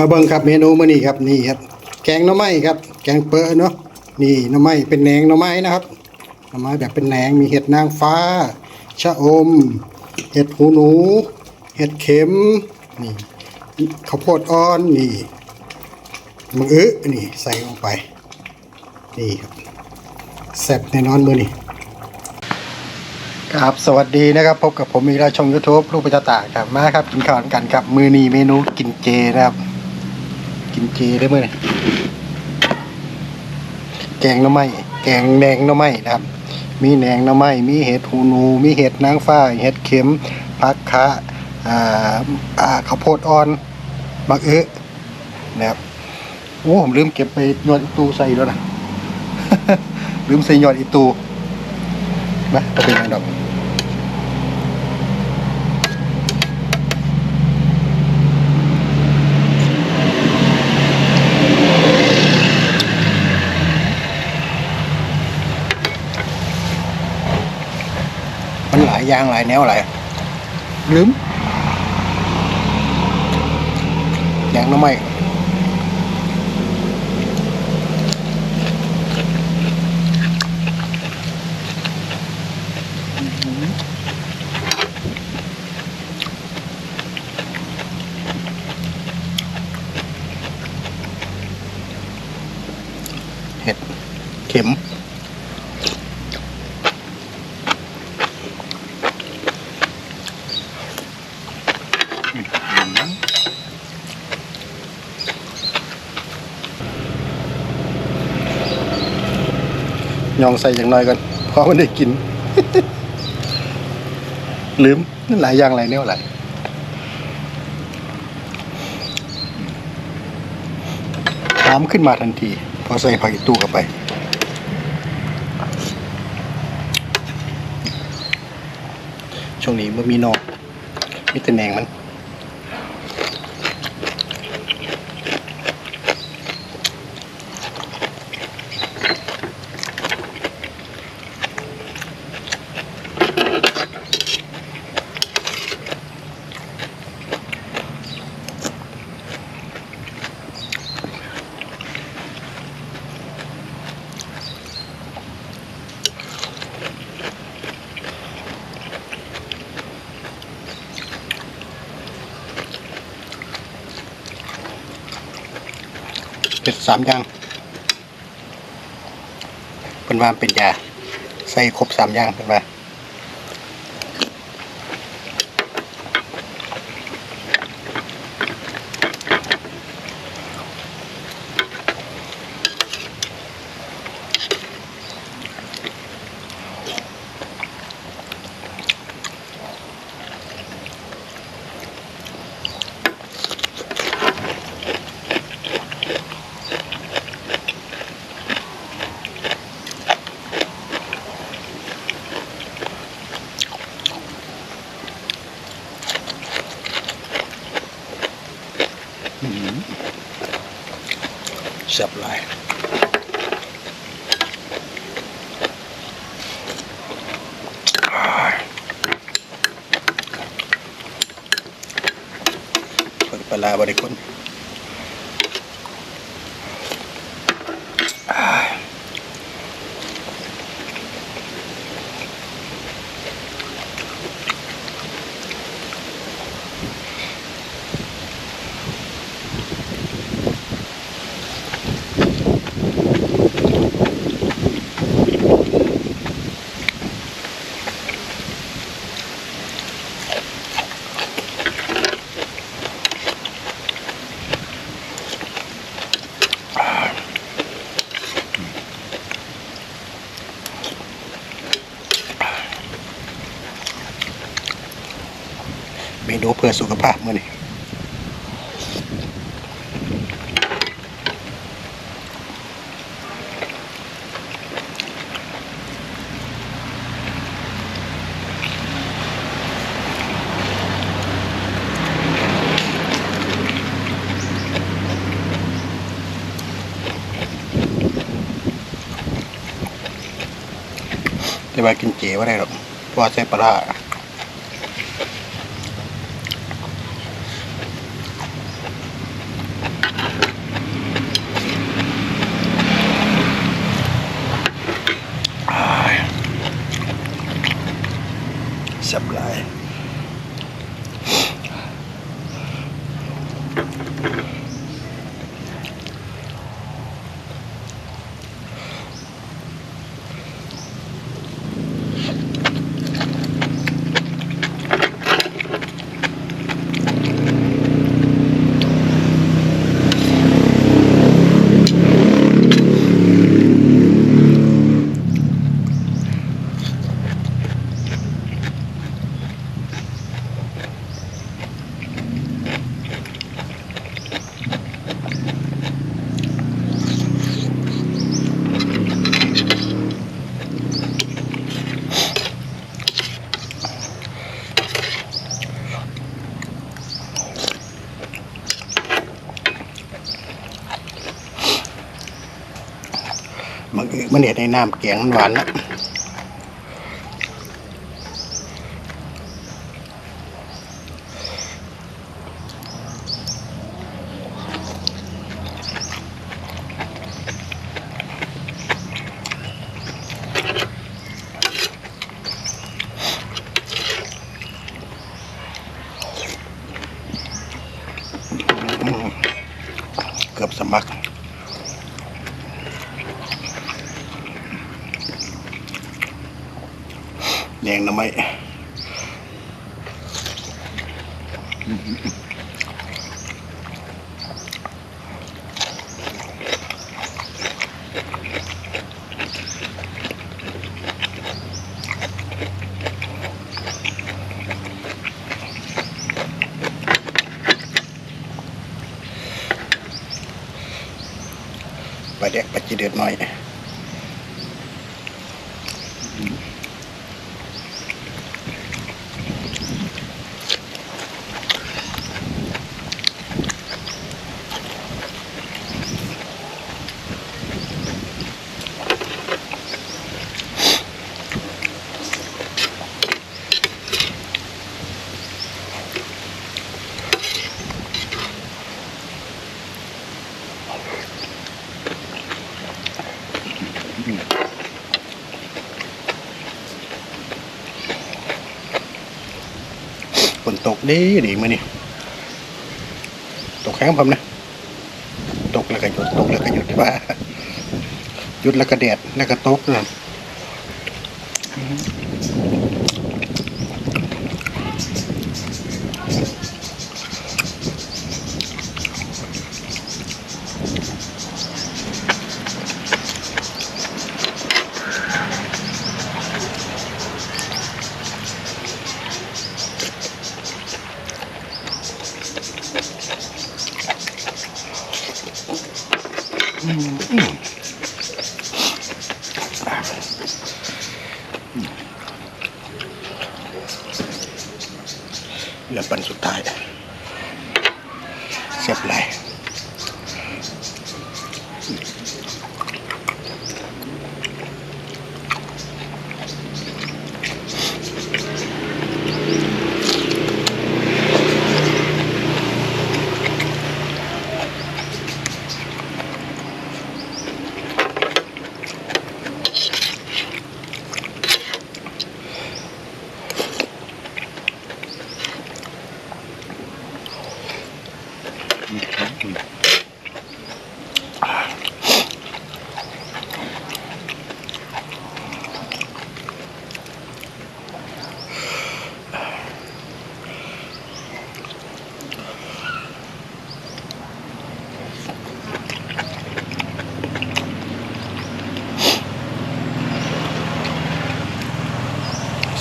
เอาเบิ่งครับเมนูมื้อนี้ครับนี่ครับ แกงหน่อไม้ครับ แกงเปอะเนาะนี่หน่อไม้เป็นแหนงหน่อไม้นะครับหน่อไม้แบบเป็นแหนงมีเห็ดนางฟ้า ชะอม เห็ดหูหนู เห็ดเข็มนี่ข้าวโพดอ่อนนี่มึงเอ๊ะนี่ใส่ลงไปนี่ครับแซ่บแน่นอนมื้อนี้ครับสวัสดีนะครับ พบกับผมอีกแล้วช่อง YouTube ลูกประจาตาครับมาครับกินข้าวกันครับ มือนี้เมนูกินเจนะครับ กินเจได้เมื่อนี้แกงหน่อไม้แกงแหนงหน่อไม้นะครับ มีแหนงหน่อไม้มีเห็ดหูหนู มีเห็ดนางฟ้า เห็ดเข็มผักคะอ่าอ่าข้าวโพดอ่อนบักเอ๊ะนะครับโอ้ผมลืมเก็บไปหยอดอีตูใส่แล้วนะ ลืมใส่หยอดอีตูนะก็เป็นอย่างดอก มันหลายอย่างหลายแนวหลายลืมอย่างน้ำไม่เห็ดเข็ม ยองใส่อย่างน้อยก่อนเพราะมันได้กิน ลืมนั่นหลายอย่างหลายแนวหลายถามขึ้นมาทันที พอใส่ผักอีตู้เข้าไป ช่วงนี้มันมีนอกมีแต่แหนงมัน็ดสามอย่างเป็นว่าเป็นยาใส่ครบสามอย่างเป็นว่า สับลายปลาบริคน เมนูเพื่อสุขภาพมือนี้แต่ว่ากินเจว่าได้หรอกเพราะว่าใส่ปลา supply. ในน้ำแกงมันหวานนะเกือบสมัคร แดงหน่อไม้ปลาแดกปลาจีเดือดห นตกดีดีมานี่ตกแข้งผมนะ ตกแล้วก็หยุดตกแล้วก็หยุดว่าหยุดแล้วก็แดดแล้วก็ตกนะ เหลือปันสุดท้าย เสี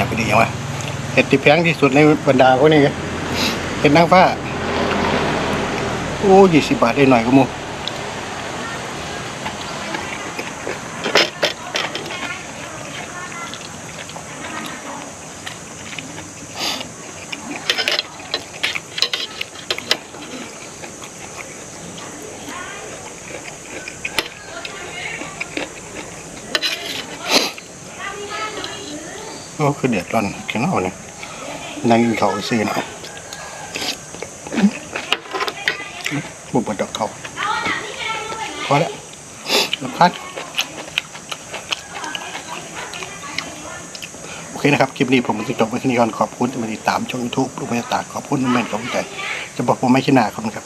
ยบไปดียังวะเห็ดที่แพงที่สุดในบรรดาพวกนี้เห็ดนางฟ้า โอ้ยี่สิบบาทได้หน่อยก็มูโอ้คือเดือดร้อนแค่นอกเนี่ยนั่งกินเขาวซื้อเนาะ บุบดอกเขาพอแล้วรำคัดโอเคนะครับ คลิปนี้ผมจะจบไว้ที่นี่ก่อนขอบคุณที่มาติดตามช่องยูทูบลูกเมตตาขอบคุณทุกเมนต์ขอบคุณใจจะบอกผมไม่ขี้หนาขอบคุณครับ